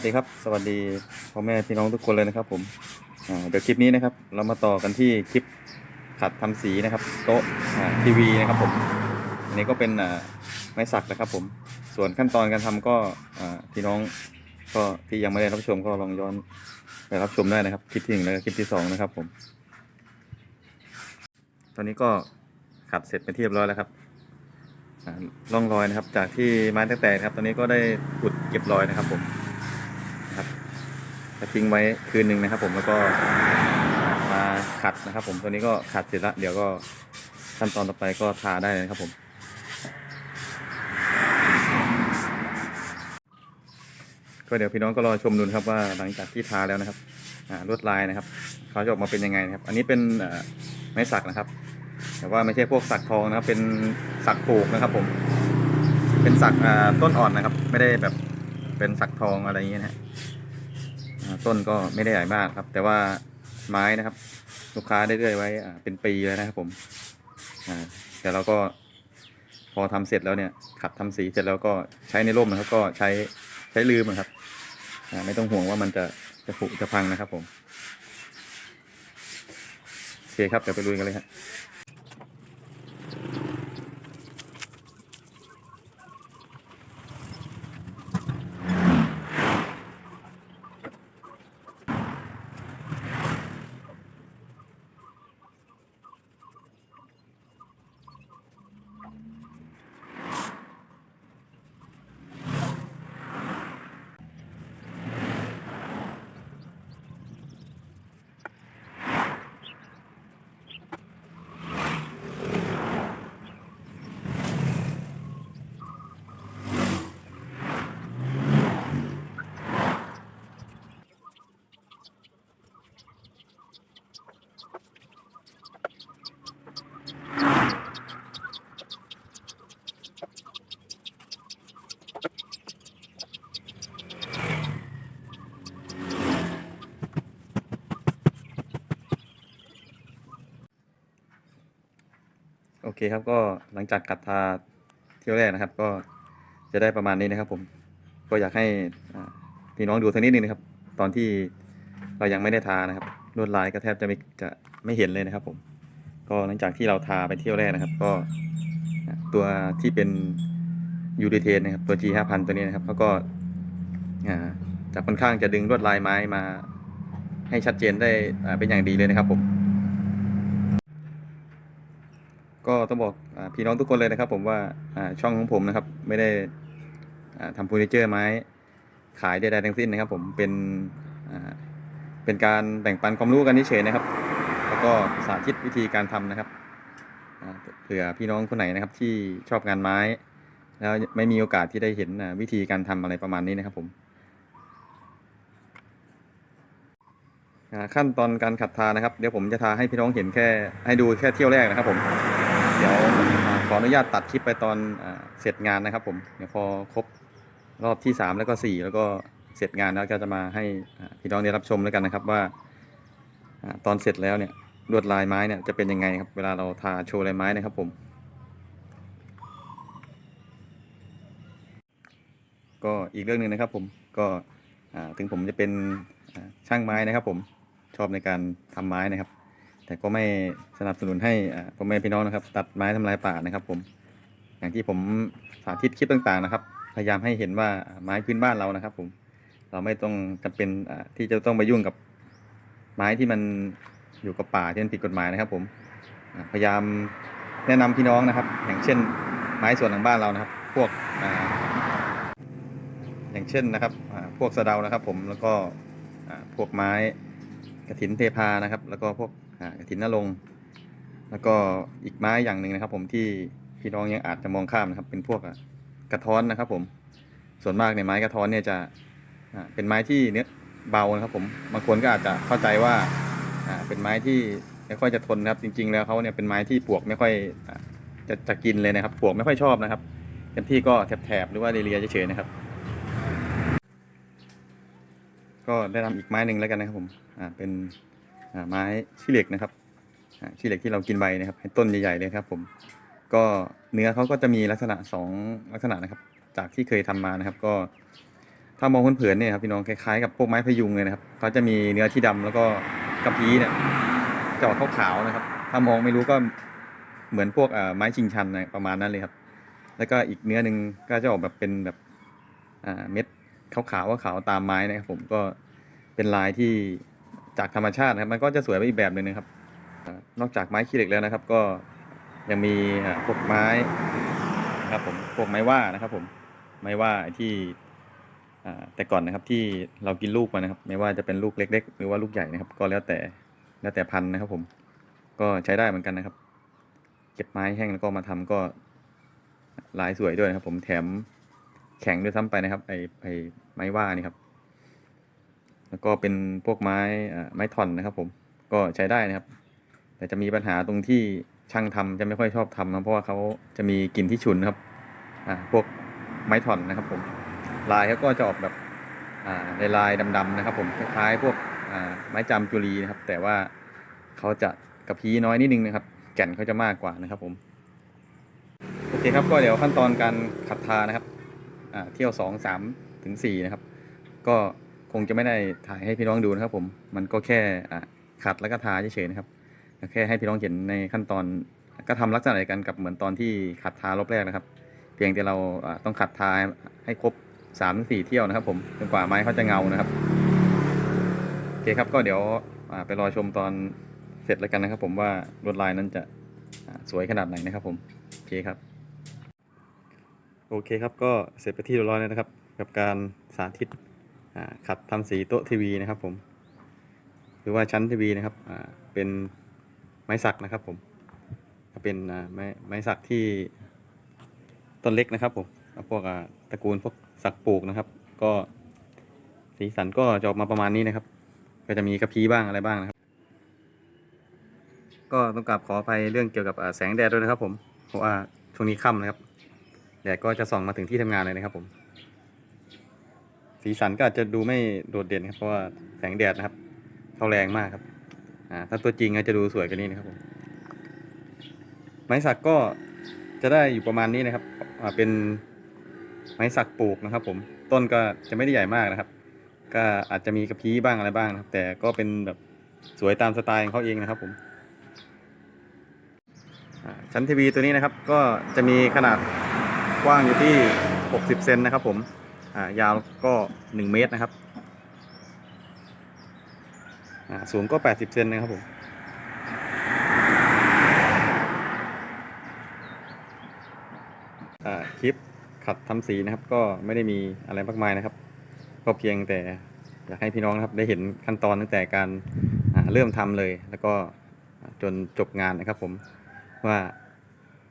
สดีครับ สวัสดีพ่อแม่พี่น้องทุกคนเลยนะครับ ผมเดี๋ยวคลิปนี้นะครับ เรามาต่อกันที่คลิปขัดทำสีนะครับ โต๊ะทีวีนะครับผมอันนี้ก็เป็นไม้สักนะครับ ผม ส่วนขั้นตอนการทำก็พี่น้องก็ที่ยังไม่ได้รับชมก็ลองย้อนไปรับชมได้นะครับ คลิปที่หนึ่งแล้วก็คลิปที่สองนะครับผม ตอนนี้ก็ขัดเสร็จเป็นที่เรียบร้อยแล้วครับอ่าร่องรอยนะครับ จากที่ไม้แต่นะครับ ตอนนี้ก็ได้ขุดเก็บรอยนะครับผม ก็ทิ้งไว้คืนหนึ่งนะครับผมแล้วก็มาขัดนะครับ ผมตัวนี้ก็ขัดเสร็จแล้วเดี๋ยวก็ขั้นตอนต่อไปก็ทาได้เลยนะครับผมก็เดี๋ยวพี่น้องก็รอชมดูนครับว่าหลังจากที่ทาแล้วนะครับลวดลายนะครับ เขาจะออกมาเป็นยังไงนะครับ อันนี้เป็นไม้สักนะครับ แต่ว่าไม่ใช่พวกสักทองนะครับ เป็นสักปลูกนะครับ ผม เป็นสักต้นอ่อนนะครับ ไม่ได้แบบเป็นสักทองอะไรอย่างเงี้ยนะ ต้นก็ไม่ได้ใหญ่มากครับ แต่ว่าไม้นะครับ ลูกค้าได้เรื่อยไว้อ่าเป็นปีเลยนะครับผมอ่าแต่เราก็พอทำเสร็จแล้วเนี่ยขัดทำสีเสร็จแล้วก็ใช้ในร่มนะครับ ก็ใช้ใช้ลืมนะครับอ่าไม่ต้องห่วงว่ามันจะจะผุจะพังนะครับผมโอเคครับเดี๋ยวไปลุยกันเลยครับ โอเคครับก็หลังจากกัดทาเที่ยวแรกนะครับ ก็จะได้ประมาณนี้นะครับ ผม ก็อยากให้พี่น้องดูสักนิดนึงนะครับ ตอนที่เรายังไม่ได้ทานะครับลวดลายก็แทบจะไม่จะไม่เห็นเลยนะครับ ผม ก็หลังจากที่เราทาไปเที่ยวแรกนะครับ ก็ตัวที่เป็นยูดีเทนนะครับตัว G5000 ตัวนี้นะครับเขาก็อ่าจะค่อนข้างจะดึงลวดลายไม้มาให้ชัดเจนได้เป็นอย่างดีเลยนะครับผม ก็ต้องบอกอพี่น้องทุกคนเลยนะครับ ผมว่าช่องของผมนะครับ ไม่ได้ทำเฟอร์นิเจอร์ไม้ขายใดๆทั้งสิ้นนะครับ ผมเป็นเป็นการแบ่งปันความรู้กันเฉยๆนะครับ แล้วก็สาธิตวิธีการทำนะครับเผื่อพี่น้องคนไหนนะครับที่ชอบงานไม้ แล้วไม่มีโอกาสที่ได้เห็นวิธีการทำอะไรประมาณนี้นะครับผมขั้นตอนการขัดทานะครับ เดี๋ยวผมจะทาให้พี่น้องเห็นแค่ให้ดูแค่เที่ยวแรกนะครับผม ขออนุญาตตัดคลิปไปตอนอเสร็จงานนะครับผมเดี๋ยวพอครบรอบที่สามแล้วก็สี่แล้วก็เสร็จงานแล้วก็จะมาให้พี่น้องได้รับชมแล้วกันนะครับว่าอตอนเสร็จแล้วเนี่ยลวดลายไม้เนี่ยจะเป็นยังไงครับเวลาเราทาโชว์ลายไม้นะครับผม ก็อีกเรื่องหนึ่งนะครับผมก็ถึงผมจะเป็นช่างไม้นะครับผมชอบในการทำไม้นะครับ แต่ก็ไม่สนับสนุนให้พ่อแม่พี่น้องนะครับ ตัดไม้ทำลายป่านะครับ ผม อย่างที่ผมสาธิตคลิปต่างๆนะครับ พยายามให้เห็นว่าไม้พื้นบ้านเรานะครับ ผม เราไม่ต้องจำเป็นที่จะต้องไปยุ่งกับไม้ที่มันอยู่กับป่าที่มันผิดกฎหมายนะครับ ผมพยายามแนะนำพี่น้องนะครับ อย่างเช่น ไม้ส่วนหลังบ้านเรานะครับ พวกอย่างเช่นนะครับพวกสะเดานะครับ ผมแล้วก็พวกไม้กระถินเทพานะครับ แล้วก็พวก กระถินนรงแล้วก็อีกไม้อย่างหนึ่งนะครับ ผมที่พี่น้องยังอาจจะมองข้ามนะครับ เป็นพวกกระท้อนนะครับ ผม ส่วนมากในไม้กระท้อนเนี่ยจะเป็นไม้ที่เนื้อเบานะครับ ผมบางคนก็อาจจะเข้าใจว่าเป็นไม้ที่ไม่ค่อยจะทนนะครับ จริง ๆ แล้วเขาเนี่ยเป็นไม้ที่ปวกไม่ค่อยจะจะกินเลยนะครับปวกไม่ค่อยชอบนะครับเต็มที่ก็แถบๆหรือว่าเรียๆเฉยๆนะครับ ก็ได้นำอีกไม้หนึ่งแล้วกันนะครับผมเป็น ไม้ขี้เหล็กนะครับอ่าขี้เหล็กที่เรากินใบนะครับ ให้ต้นใหญ่ๆเลยครับ ผม ก็เนื้อเขาก็จะมีลักษณะสองลักษณะนะครับ จากที่เคยทำมานะครับ ก็ถ้ามองเผินๆเนี่ยครับพี่น้องคล้ายๆกับพวกไม้พยุงเลยนะครับเขาจะมีเนื้อที่ดำแล้วก็กระพี้เนี่ยจะออกขาวๆนะครับ ถ้ามองไม่รู้ก็เหมือนพวกไม้ชิงชันนะประมาณนั้นเลยครับ แล้วก็อีกเนื้อหนึ่งก็จะออกแบบเป็นแบบเม็ดขาวๆว่าขาวตามไม้นะครับ ผมก็เป็นลายที่ จากธรรมชาตินะครับมันก็จะสวยไปอีกแบบหนึ่งนะครับ นอกจากไม้ขี้เหล็กแล้วนะครับ ก็ยังมีพวกไม้นะครับผมพวกไม้ว่านะครับผมไม้ว่าที่แต่ก่อนนะครับที่เรากินลูกมันะครับ ไม่ว่าจะเป็นลูกเล็ก ๆ หรือว่าลูกใหญ่นะครับ ก็แล้วแต่แล้วแต่พันธุ์นะครับ ผม ก็ใช้ได้เหมือนกันนะครับ เก็บไม้แห้งแล้วก็มาทำก็ลายสวยด้วยนะครับ ผมแถมแข็งด้วยซ้ำไปนะครับไอไอไม้ว่านี่ครับ แล้วก็เป็นพวกไม้ไม้ท่อนนะครับ ผมก็ใช้ได้นะครับ แต่จะมีปัญหาตรงที่ช่างทำจะไม่ค่อยชอบทำนะเพราะว่าเขาจะมีกลิ่นที่ฉุนครับอ่าพวกไม้ท่อนนะครับ ผมลายเขาก็จะออกแบบอ่าลายดำๆนะครับ ผมคล้ายๆพวกอ่าไม้จามจุลีนะครับ แต่ว่าเขาจะกระพี้น้อยนิดนึงนะครับ แก่นเขาจะมากกว่านะครับ ผมโอเคครับก็เดี๋ยวขั้นตอนการขัดทานะครับอ่าเที่ยวสองสามถึงสี่นะครับ ก็ คงจะไม่ได้ถ่ายให้พี่น้องดูนะครับ ผมมันก็แค่ขัดแล้วก็ทาเฉยๆนะครับแค่ให้พี่น้องเห็นในขั้นตอนก็ทำลักษณะเดียวกันกับเหมือนตอนที่ขัดทารอบแรกนะครับ เพียงแต่เราต้องขัดทาให้ครบสามสี่เที่ยวนะครับ ผมจนกว่าไม้เขาจะเงานะครับโอเคครับก็เดี๋ยวไปรอชมตอนเสร็จแล้วกันนะครับ ผมว่าลวดลายนั้นจะสวยขนาดไหนนะครับ ผมโอเคครับ โอเคครับก็เสร็จไปที่เรียบร้อยแล้วนะครับ กับการสาธิต ขัดทำสีโต๊ะทีวีนะครับ ผม หรือว่าชั้นทีวีนะครับเป็นไม้สักนะครับ ผมเป็นไม้ไม้สักที่ต้นเล็กนะครับ ผมอ่าพวกตระกูลพวกสักปลูกนะครับ ก็สีสันก็จะออกมาประมาณนี้นะครับ ก็จะมีกระพี้บ้างอะไรบ้างนะครับ ก็ต้องกราบขออภัยเรื่องเกี่ยวกับแสงแดดด้วยนะครับ ผมเพราะว่าช่วงนี้ค่ำนะครับแดดก็จะส่องมาถึงที่ทำงานเลยนะครับผม สีสันก็อาจจะดูไม่โดดเด่นครับเพราะว่าแสงแดดนะครับเข้าแรงมากครับอ่าถ้าตัวจริงอาจจะดูสวยกว่านี้นะครับผมไม้สักก็จะได้อยู่ประมาณนี้นะครับอ่าเป็นไม้สักปลูกนะครับ ผมต้นก็จะไม่ได้ใหญ่มากนะครับ ก็อาจจะมีกระพี้บ้างอะไรบ้างนะครับ แต่ก็เป็นแบบสวยตามสไตล์ของเขาเองนะครับผมชั้นทีวีตัวนี้นะครับ ก็จะมีขนาดกว้างอยู่ที่ 60 เซนนะครับผม อ่ายาวก็1เมตรนะครับอ่าสูงก็80เซนนะครับผมคลิปขัดทำสีนะครับ ก็ไม่ได้มีอะไรมากมายนะครับก็เพียงแต่อยากให้พี่น้องนะครับ ได้เห็นขั้นตอนตั้งแต่การเริ่มทำเลย แล้วก็จนจบงานนะครับ ผมว่า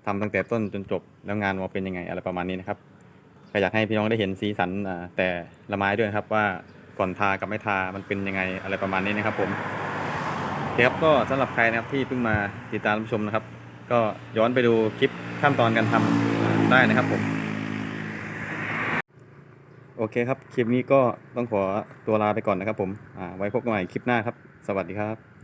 ทำตั้งแต่ต้นจนจบแล้วงานมาเป็นยังไงอะไรประมาณนี้นะครับ ก็อยากให้พี่น้องได้เห็นสีสันแต่ละไม้ด้วยครับว่าก่อนทากับไม่ทามันเป็นยังไงอะไรประมาณนี้นะครับผมครับก็สำหรับใครนะครับที่เพิ่งมาติดตามรับชมนะครับ ก็ย้อนไปดูคลิปขั้นตอนการทำอ่าได้นะครับผม โอเคครับ คลิปนี้ก็ต้องขอตัวลาไปก่อนนะครับผมไว้พบกันใหม่คลิปหน้าครับ สวัสดีครับ